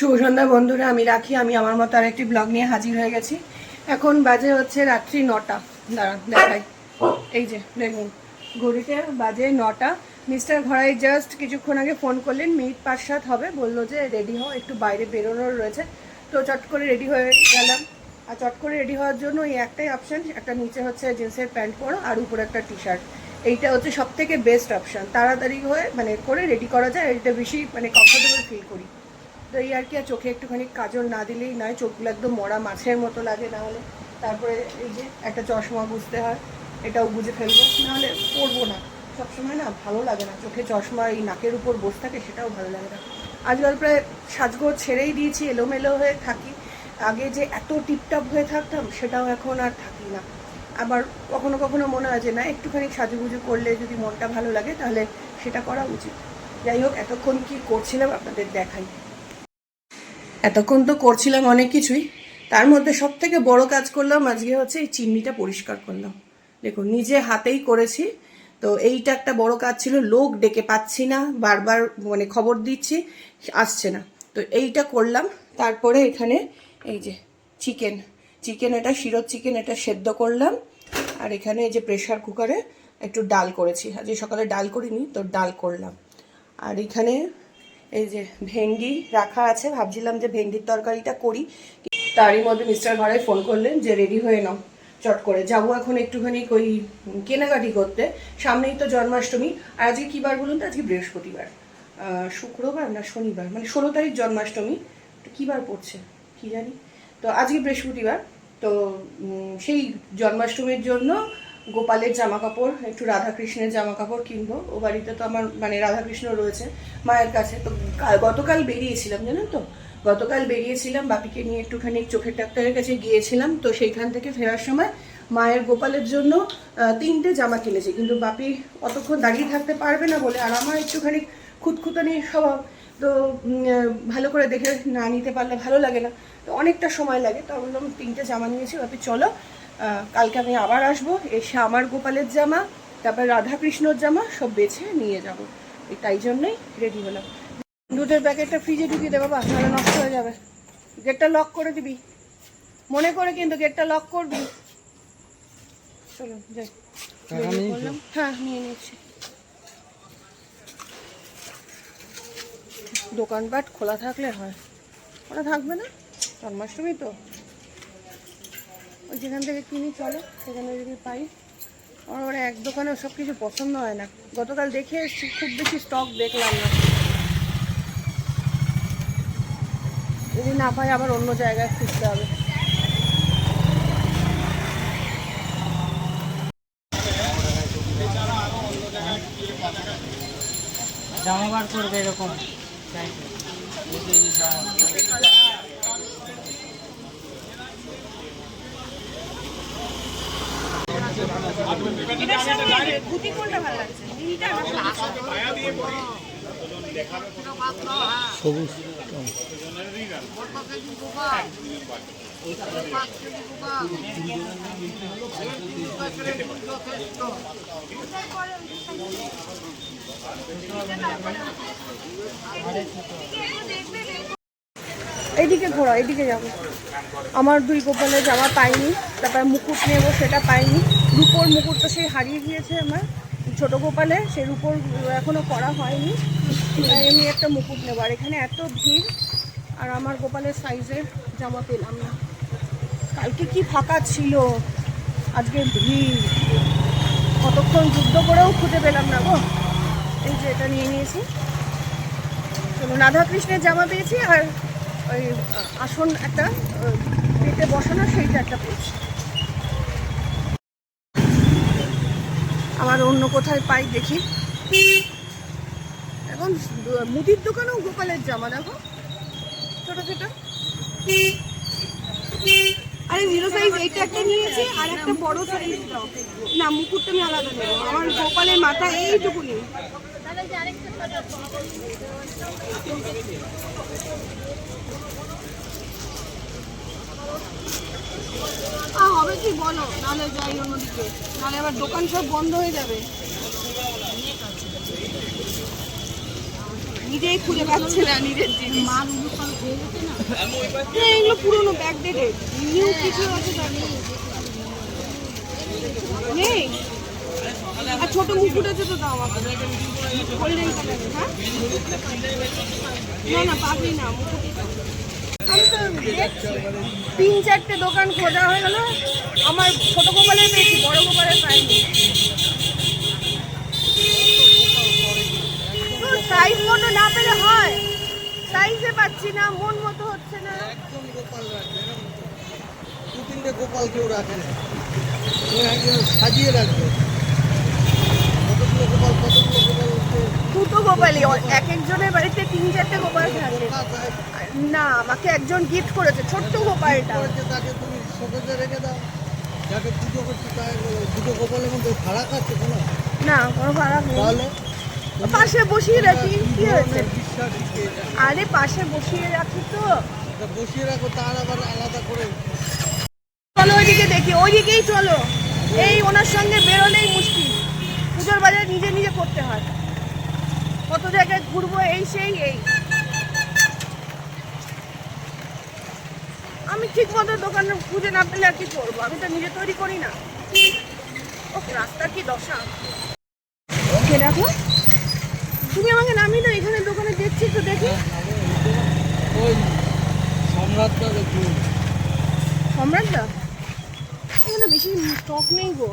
শুভ সন্ধ্যা বন্ধুরা, আমি রাখি। আমি আমার মতো আরেকটি ব্লগ নিয়ে হাজির হয়ে গেছি। এখন বাজে হচ্ছে রাত্রি নটা। দাঁড়ান, দেখাই। এই যে, দেখুন। ঘড়িতে বাজে নটা। মিস্টার ঘড়াই জাস্ট কিছুক্ষণ আগে ফোন করলেন। মিনিট পাঁচ সাত হবে। বলল যে, রেডি হও, একটু বাইরে বেরোনোর রয়েছে। তো চট করে রেডি হয়ে গেলাম। আর চট করে রেডি হওয়ার জন্য এই একটাই অপশান একটা নিচে হচ্ছে জিন্সের প্যান্ট পরো আর উপরে একটা টি শার্ট এইটা হচ্ছে সব থেকে বেস্ট অপশান তাড়াতাড়ি হয়ে মানে করে রেডি করা যায়। এটা বেশি মানে কমফোর্টেবল ফিল করি। তো এই আর কি, আর চোখে একটুখানি কাজল না দিলেই নয়, চোখগুলো একদম মরা মাছের মতো লাগে না হলে তারপরে এই যে একটা চশমা বুঝতে হয়, এটাও বুঝে ফেলব। নাহলে পরবো না। সবসময় না ভালো লাগে না। চোখে চশমা এই নাকের উপর বসে থাকে, সেটাও ভালো লাগে না। আজকাল প্রায় সাজগোজ ছেড়েই দিয়েছি, এলোমেলো হয়ে থাকি। আগে যে এত টিপটাপ হয়ে থাকতাম, সেটাও এখন আর থাকি না। আবার কখনো কখনো মনে হয় যে, না, একটুখানি সাজুগুজু করলে যদি মনটা ভালো লাগে, তাহলে সেটা করা উচিত। যাই হোক, এতক্ষণ কি করছিলাম আপনাদের দেখাই। এতক্ষণ তো করছিলাম অনেক কিছুই। তার মধ্যে সব থেকে বড় কাজ করলাম আজকে হচ্ছে এই চিমনিটা পরিষ্কার করলাম। দেখুন, নিজে হাতেই করেছি। তো এইটা একটা বড় কাজ ছিল, লোক ডেকে পাচ্ছি না, বারবার মানে খবর দিচ্ছি, আসছে না। তো এইটা করলাম, তারপরে এখানে এই যে চিকেন চিকেন এটা শিরোর চিকেন এটা সেদ্ধ করলাম। আর এখানে এই যে প্রেশার কুকারে একটু ডাল করেছি। আজকে সকালে ডাল করিনি, তো ডাল করলাম। আর এখানে এই যে ভেন্ডি রাখা আছে, ভাবছিলাম যে ভেন্ডির তরকারিটা করি। তারই মধ্যে মিস্টার ঘরে ফোন করলেন যে, রেডি হয়ে নাও, চট করে। যাব এখন একটুখানি ওই কেনাকাটি করতে। সামনেই তো জন্মাষ্টমী। আর আজকে কী বার বলুন তো? আজকে বৃহস্পতিবার। শুক্রবার না শনিবার? মানে ষোলো তারিখ জন্মাষ্টমী। তো কী বার পড়ছে? কি জানি? তো আজকে বৃহস্পতিবার। তো সেই জন্মাষ্টমীর জন্য গোপালের জামা কাপড় একটু রাধাকৃষ্ণের জামা কাপড় কিনবো। ও বাড়িতে তো আমার মানে রাধাকৃষ্ণ রয়েছে মায়ের কাছে। তো গতকাল বেরিয়েছিলাম, জানেন তো? গতকাল বেরিয়েছিলাম, বাপিকে নিয়ে একটুখানি চোখের ডাক্তারের কাছে গিয়েছিলাম। তো সেইখান থেকে ফেরার সময় মায়ের গোপালের জন্য তিনটে জামা কিনেছি। কিন্তু বাপি অতক্ষণ দাঁড়িয়ে থাকতে পারবে না বলে আর আমার একটুখানি খুঁতখুতানি স্বভাব। তো ভালো করে দেখে না নিতে পারলে ভালো লাগে না। তো অনেকটা সময় লাগে, তো বললাম তিনটে জামা নিয়েছি। বাপি, চলো কালকে আমি আবার আসব এসে আমার গোপালের জামা তারপর রাধাকৃষ্ণর জামা সব বেছে নিয়ে যাব। এই তাই জন্যই রেডি হলাম। দুধের প্যাকেটটা ফ্রিজে ঢুকিয়ে দে বাবা নাহলে নষ্ট হয়ে যাবে। গেটটা লক করে দিবি। মনে করে কিন্তু গেটটা লক করবি। চলো যাই। হ্যাঁ নিয়ে নিচ্ছি। দোকানপাট খোলা থাকলে হয়। খোলা থাকবে না? জন্মাষ্টমী তো। ওই যেখান থেকে কিনি, চলে, সেখানে যদি পাই। আমার ওরা এক দোকানে সব কিছু পছন্দ হয় না। গতকাল দেখে এসেছি, খুব বেশি স্টক দেখলাম না। যদি না পাই, আবার অন্য জায়গায় খুঁজতে হবে। জামা বার করবে এরকম। চাইছে এইদিকে ঘোরা এইদিকে যাব আমার দুই গোপালের জামা পাইনি তারপর মুকুট নেব সেটা পাইনি। রূপোর মুকুট সেই হারিয়ে গিয়েছে আমার। ছোট গোপালে সেই রূপোর এখনও করা হয়নি। আমি একটা মুকুট নেব। আর এখানে এত ভিড়, আর আমার গোপালের সাইজের জামা পেলাম না। কালকে কি ফাঁকা ছিল? আজকে ভিড়। কতক্ষণ যুদ্ধ করেও খুঁজে পেলাম না গো। এই যে এটা নিয়ে নিয়েছি। চলুন, রাধাকৃষ্ণের জামা পেয়েছি, আর ওই আসন একটা পেটে বসানো, সেইটা একটা পেয়েছি। আমার অন্য কোথায় পাই দেখি। এখন, মুদির দোকানেও গোপালের জামা, দেখো। ছোট ছোট। আরে জিরো সাইজ এইটা একটা নিয়েছি, আর একটা বড় সাইজ না, মুকুটটা আমি আলাদা নেব। আমার গোপালের মাথা এইটুকুনি হবে কি বলো? নাহলে যাই অন্যদিকে। নাহলে আবার দোকান সব বন্ধ হয়ে যাবে। নিজেই খুঁজে পাচ্ছে না নিজের জিনিস। না, এগুলো পুরোনো ব্যাগ ডেটেড নিউ কিছু আছে নেই। আর ছোট মুকুট আছে তো দাও আমাকে হ্যাঁ? না না পাবি না মুকুটই দাও। আমি তো দেখছি। তিন চারটে দোকান খোঁজা হয়ে গেল। আমার ছোট গোপালের পেয়েছি বড় গোপালের পাইনি সাইজ মতো না পেলে হয়। সাইজে পাচ্ছি না, মন মতো হচ্ছে না। একদম গোপাল রাখবে দু তিনটে গোপাল কেউ রাখে না। সাজিয়ে রাখবে কতগুলো গোপাল, কতগুলো দুটো গোপালই এক একজনের বাড়িতে তিন চারটে গোপাল থাকে। না আমাকে একজন গিফট করেছে ছোট্ট গোপালটা। তাকে তুমি শোকেজে রেখে দাও। যাকে পুজো করছে তাই দুটো গোপালের মধ্যে ফারাক আছে কোনো? না কোনো খারাপ নেই। তাহলে? পাশে বসিয়ে রাখি কি হয়েছে। আরে পাশে বসিয়ে রাখি তো। তা বসিয়ে রাখো তার আবার আলাদা করে। চলো ওইদিকে দেখি ওইদিকেই চলো। এই ওনার সঙ্গে বেরোলেই মুশকিল। পুজোর বাজার নিজে নিজে করতে হয়। কত জায়গায় ঘুরবো এই সেই এই। আমি ঠিক মতো দোকানে খুঁজে না পেলে আর কি করব? আমি তো নিজে তৈরি করি না। ও রাস্তার কি দশা? ওকে দেখো। তুমি আমাকে নামিয়ে দাও এখানে দোকানে দেখছি তো দেখি। ওই সম্রাটটা দেখুন সম্রাটদা? এখানে বেশি স্টক নেই গো।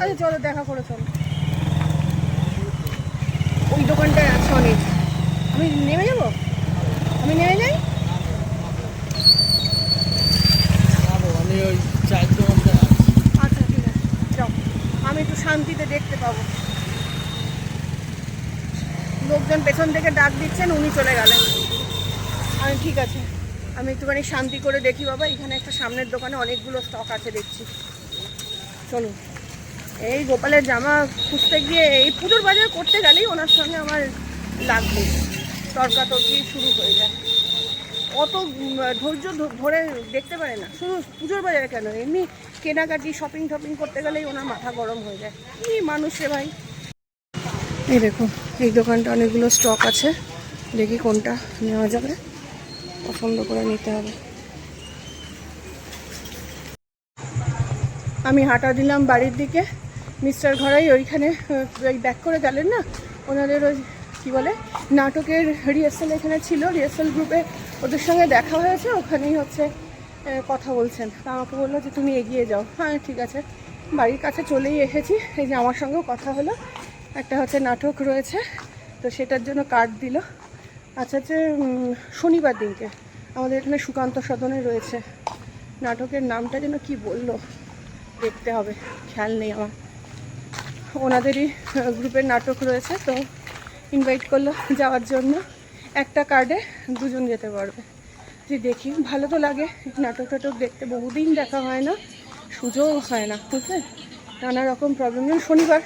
আচ্ছা চলো দেখা করে চলো। দোকানটায় আছে অনেক। আমি নেমে যাব? আমি নেমে যাই? আমি ওই চার দোকানটা আচ্ছা ঠিক আছে যাও। আমি একটু শান্তিতে দেখতে পাবো। লোকজন পেছন থেকে ডাক দিচ্ছেন উনি চলে গেলেন। আমি ঠিক আছে। আমি একটুখানি শান্তি করে দেখি বাবা। এখানে একটা সামনের দোকানে অনেকগুলো স্টক আছে দেখছি। চলুন। এই গোপালের জামা খুঁজতে গিয়ে এই পুজোর বাজার করতে গেলেই ওনার সঙ্গে আমার লাগবে। তর্কাতর্কি শুরু হয়ে যায়। অত ধৈর্য ধরে দেখতে পারে না। শুধু পুজোর বাজারে কেন? এমনি কেনাকাটি শপিং টপিং করতে গেলেই ওনার মাথা গরম হয়ে যায়। কি মানুষ রে ভাই। এই দেখো, এই দোকানটা অনেকগুলো স্টক আছে। দেখি কোনটা নেওয়া যাবে। পছন্দ করে নিতে হবে। আমি হাঁটা দিলাম বাড়ির দিকে। মিস্টার ঘরাই ওইখানে, ওই ব্যাক করে গেলেন না? ওনাদের ওই, কী বলে, নাটকের রিহার্সাল এখানে ছিল রিহার্সাল গ্রুপে ওদের সঙ্গে দেখা হয়েছে, ওখানেই হচ্ছে কথা বলছেন। তা আমাকে বলল যে, তুমি এগিয়ে যাও। হ্যাঁ ঠিক আছে। বাড়ির কাছে চলেই এসেছি, এই যে আমার সঙ্গেও কথা হলো। একটা হচ্ছে নাটক রয়েছে, তো সেটার জন্য কার্ড দিল। আচ্ছা হচ্ছে শনিবার দিনকে, আমাদের এখানে সুকান্ত সদনে রয়েছে। নাটকের নামটা যেন কি বলল, দেখতে হবে, খেয়াল নেই আমার। ওনাদেরই গ্রুপের নাটক রয়েছে, তো ইনভাইট করল যাওয়ার জন্য। একটা কার্ডে দুজন যেতে পারবে। যে দেখি, ভালো তো লাগে, নাটক টাটক দেখতে, বহুদিন দেখা হয় না, সুযোগ হয় না বুঝলেন নানা রকম প্রবলেম যেমন শনিবার,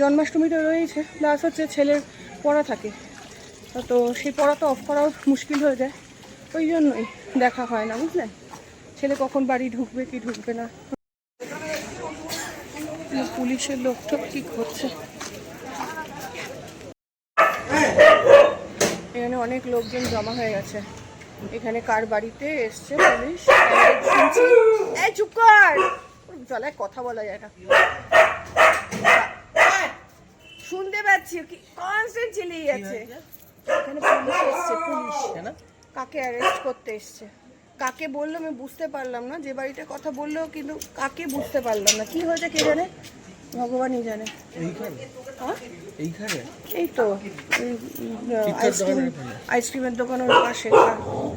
জন্মাষ্টমীটা রয়েছে প্লাস হচ্ছে ছেলের পড়া থাকে। তো সেই পড়া তো অফ করাও মুশকিল হয়ে যায়। ওই জন্যই দেখা হয় না, বুঝলেন? ছেলে কখন বাড়ি ঢুকবে, কি ঢুকবে না। পুলিশের লোক টোক কি করছে? এখানে অনেক লোকজন জমা হয়ে গেছে। এখানে কার বাড়িতে এসছে পুলিশ? এই চুপ কর! কথা বলা যায় না। শুনতে পাচ্ছি কি কনস্ট্যান্ট চিলিয়ে যাচ্ছে। এখানে পুলিশ এসছে পুলিশ। কাকে অ্যারেস্ট করতে এসছে? কাকে বলল আমি বুঝতে পারলাম না যে বাড়িতে কথা বলল কিন্তু কাকে বুঝতে পারলাম না। কি হয়েছে কে জানে? ভগবানই জানে। হ্যাঁ? এই তো আইসক্রিমের দোকানের পাশে।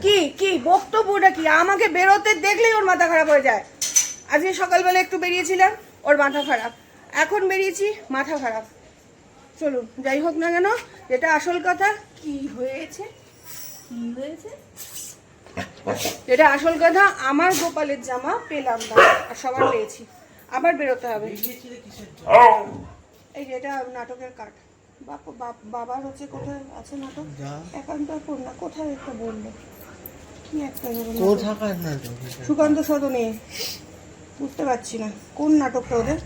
কি কি বক্তব্যটা কি? আমাকে বেরোতে দেখলেই ওর মাথা খারাপ হয়ে যায়। আজকে সকালবেলা একটু বেরিয়েছিলাম ওর মাথা খারাপ। এখন বেরিয়েছি মাথা খারাপ। চলুন যাই হোক না কেন যেটা আসল কথা কি হয়েছে? কি হয়েছে? যেটা আসল কথা আমার গোপালের জামা পেলাম না আর সবার পেয়েছি। আবার বেরোতে হবে। এই যে এটা নাটকের কাঠ। বাবার হচ্ছে কোথায়? আছে নাটক। একান্ত না কোথায় একটা বলল? কি একটা সুকান্ত সদনে। বুঝতে পারছি না। কোন নাটকটা ওদের?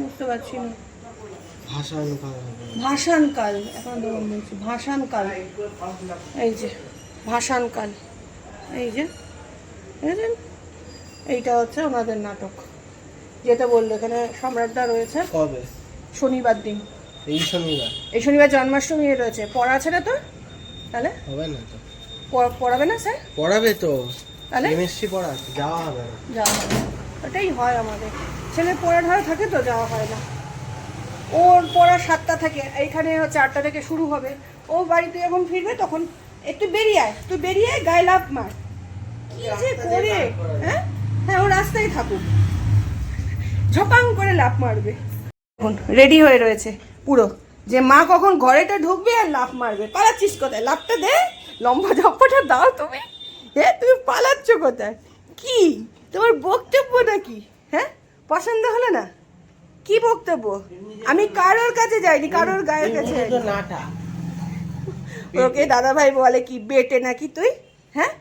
বুঝতে পারছি না। ভাসানকাল এখন বলছি ভাসানকাল এই যে ভাসানকাল এই যে বুঝলেন এইটা হচ্ছে ওনাদের নাটক। যেটা বলল এখানে সম্রাটদা রয়েছে। কবে? শনিবার দিন। এই শনিবার? এই শনিবার জন্মাষ্টমী রয়েছে। পড়া আছে না তো তাহলে? হবে না তো। পড়াবে না স্যার? পড়াবে তো। তাহলে? এমএসসি পড়া যাওয়া হবে যাওয়া হয় না। ওটাই হয় আমাদের। ছেলে পড়া ধরা থাকে তো যাওয়া হয় না। ওর পড়া সাতটা থেকে এইখানে হচ্ছে আটটা থেকে শুরু হবে। ও বাড়িতে যখন ফিরবে তখন একটু বেরিয়ে আয় তুই বেরিয়ে আয়, গায়ে লাভ মার। কি যে করে হ্যাঁ? হ্যাঁ ও রাস্তায় থাকুক। ঝপাং করে লাভ মারবে। এখন রেডি হয়ে রয়েছে পুরো। যে মা কখন ঘরেটা ঢুকবে আর লাফ মারবে। পালাচ্ছিস কোথায়? লাফটা দে। লম্বা ঝপ্পাটা দাও তুমি। হ্যাঁ তুমি পালাচ্ছ কোথায়? কি? তোমার বক্তব্যটা কি হ্যাঁ? পছন্দ হলো না? কি বক্তব্য? আমি কারোর কাছে যাইনি কারোর গায়ের কাছে নাটা। ওকে দাদা ভাই বলে কি বেটে নাকি তুই? হ্যাঁ?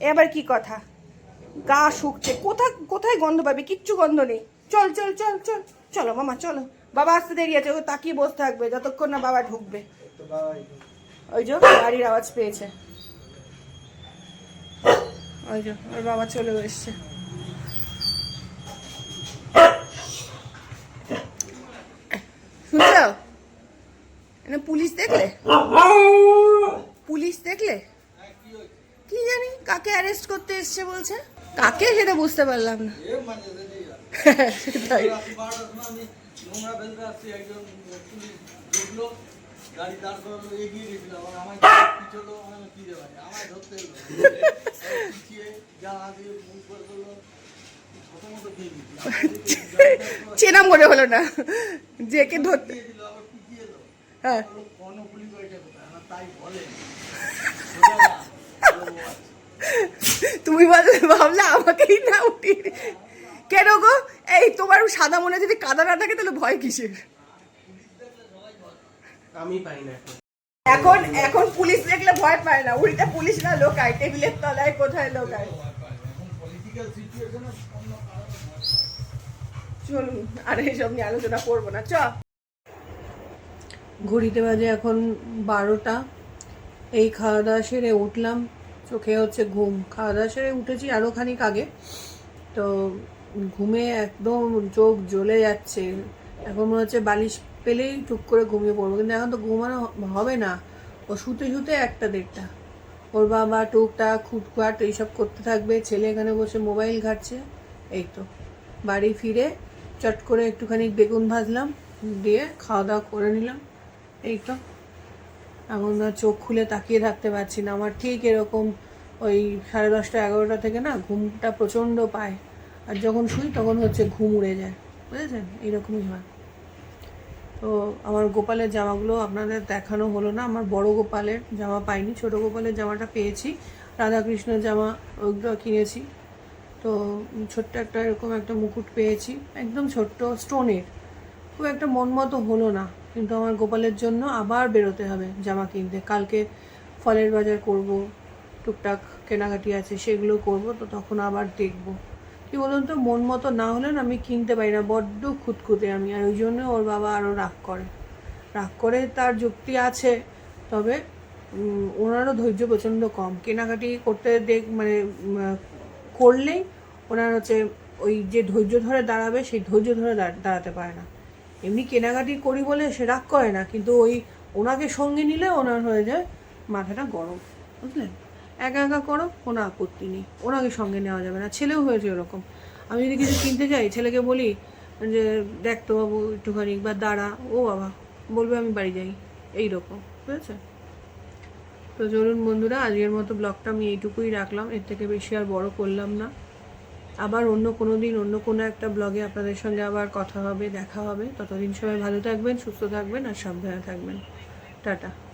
এবার কি কথা? গা শুকছে। কোথা কোথায় গন্ধ পাবি? কিচ্ছু গন্ধ নেই। চল চল চল চল। চলো মামা চলো। বাবা আসতে দেরি আছে ও তাকিয়ে বসে থাকবে যতক্ষণ না বাবা ঢুকবে। ওই যে গাড়ির আওয়াজ পেয়েছে। ওই যে ওর বাবা চলে এসছে শুনছ এখানে পুলিশ দেখলে পুলিশ দেখলে কি জানি কাকে অ্যারেস্ট করতে এসছে বলছে কাকে সেটা বুঝতে পারলাম না সেটাই নোংরা ফেলতে আসছি একজন পুলিশ দেখল গাড়ি দাঁড় করালো এগিয়ে গেছিল আবার আমায় পিছলো আমি কি রে ভাই আমায় ধরতে এলো পিছিয়ে জানা দিয়ে মুখ করে করল প্রথমত দিয়ে দিচ্ছি চেনা মনে হলো না। যে কে ধরতে হ্যাঁ। তাই বলে। তুমি বললে ভাবলে আমাকেই না উঠি। কেন গো? এই তোমার সাদা মনে যদি কাদা না থাকে তাহলে ভয় কিসের? আমি পাই না এখন। এখন পুলিশ দেখলে ভয় পায় না। উল্টা পুলিশ না লোকায় টেবিলের তলায় কোথায় লোকায় এখন পলিটিক্যাল সিচুয়েশনে অন্য কারণে চলুন আর এইসব নিয়ে আলোচনা করব না চ। ঘড়িতে বাজে এখন বারোটা। এই খাওয়া দাওয়া সেরে উঠলাম। চোখে হচ্ছে ঘুম। খাওয়া দাওয়া সেরে উঠেছি আরও খানিক আগে। তো ঘুমে একদম চোখ জ্বলে যাচ্ছে। এখন মনে হচ্ছে বালিশ পেলেই টুক করে ঘুমিয়ে পড়ব। কিন্তু এখন তো ঘুমানো হবে না। ও শুতে শুতে একটা দেড়টা। ওর বাবা টুকটাক, খুটখাট এইসব করতে থাকবে। ছেলে এখানে বসে মোবাইল ঘাটছে। এই তো। বাড়ি ফিরে চট করে একটুখানি বেগুন ভাজলাম। দিয়ে খাওয়া দাওয়া করে নিলাম। এই তো। এখন চোখ খুলে তাকিয়ে থাকতে পারছি না। আমার ঠিক এরকম ওই সাড়ে দশটা, এগারোটা থেকে না ঘুমটা প্রচণ্ড পায়। আর যখন শুই তখন হচ্ছে ঘুম উড়ে যায়। বুঝেছেন? এইরকমই হয়। তো আমার গোপালের জামাগুলো আপনাদের দেখানো হলো না। আমার বড় গোপালের জামা পাইনি, ছোট গোপালের জামাটা পেয়েছি। রাধাকৃষ্ণের জামা ওইগুলো কিনেছি। তো ছোট্ট একটা এরকম একটা মুকুট পেয়েছি। একদম ছোট্ট, স্টোনের। খুব একটা মন মতো হলো না। কিন্তু আমার গোপালের জন্য আবার বেরোতে হবে জামা কিনতে। কালকে ফলের বাজার করব, টুকটাক কেনাকাটি আছে, সেগুলো করব, তো তখন আবার দেখব। কি বলুন তো, মন মতো না হলে আমি কিনতে পারি না, বড্ড খুঁতখুঁতে আমি, আর ওই জন্য ওর বাবা আরও রাগ করে। রাগ করে তার যুক্তি আছে, তবে ওনারও ধৈর্য প্রচণ্ড কম। কেনাকাটি করতে দেখ মানে করলেই ওনার হচ্ছে ওই যে ধৈর্য ধরে দাঁড়াবে, সেই ধৈর্য ধরে দাঁড়- দাঁড়াতে পারে না। এমনি কেনাকাটি করি বলে সে রাগ করে না, কিন্তু ওই ওনাকে সঙ্গে নিলে ওনার হয়ে যায় মাথাটা গরম বুঝলেন একা একা করো, কোনো আপত্তি নেই, ওনাকে সঙ্গে নেওয়া যাবে না, ছেলেও হয়েছে ওরকম। আমি যদি কিছু কিনতে যাই, ছেলেকে বলি যে, দেখ তো বাবু, একটুখানি, বা দাঁড়া। ও বাবা, বলবে আমি বাড়ি যাই। এই রকম, বুঝেছে? তো চলুন বন্ধুরা, আজকের মতো ব্লগটা আমি এইটুকুই রাখলাম, এর থেকে বেশি আর বড় করলাম না। আবার অন্য কোনো দিন, অন্য কোনো একটা ব্লগে আপনাদের সঙ্গে আবার কথা হবে, দেখা হবে। ততদিন সবাই ভালো থাকবেন, সুস্থ থাকবেন আর সাবধানে থাকবেন। টাটা।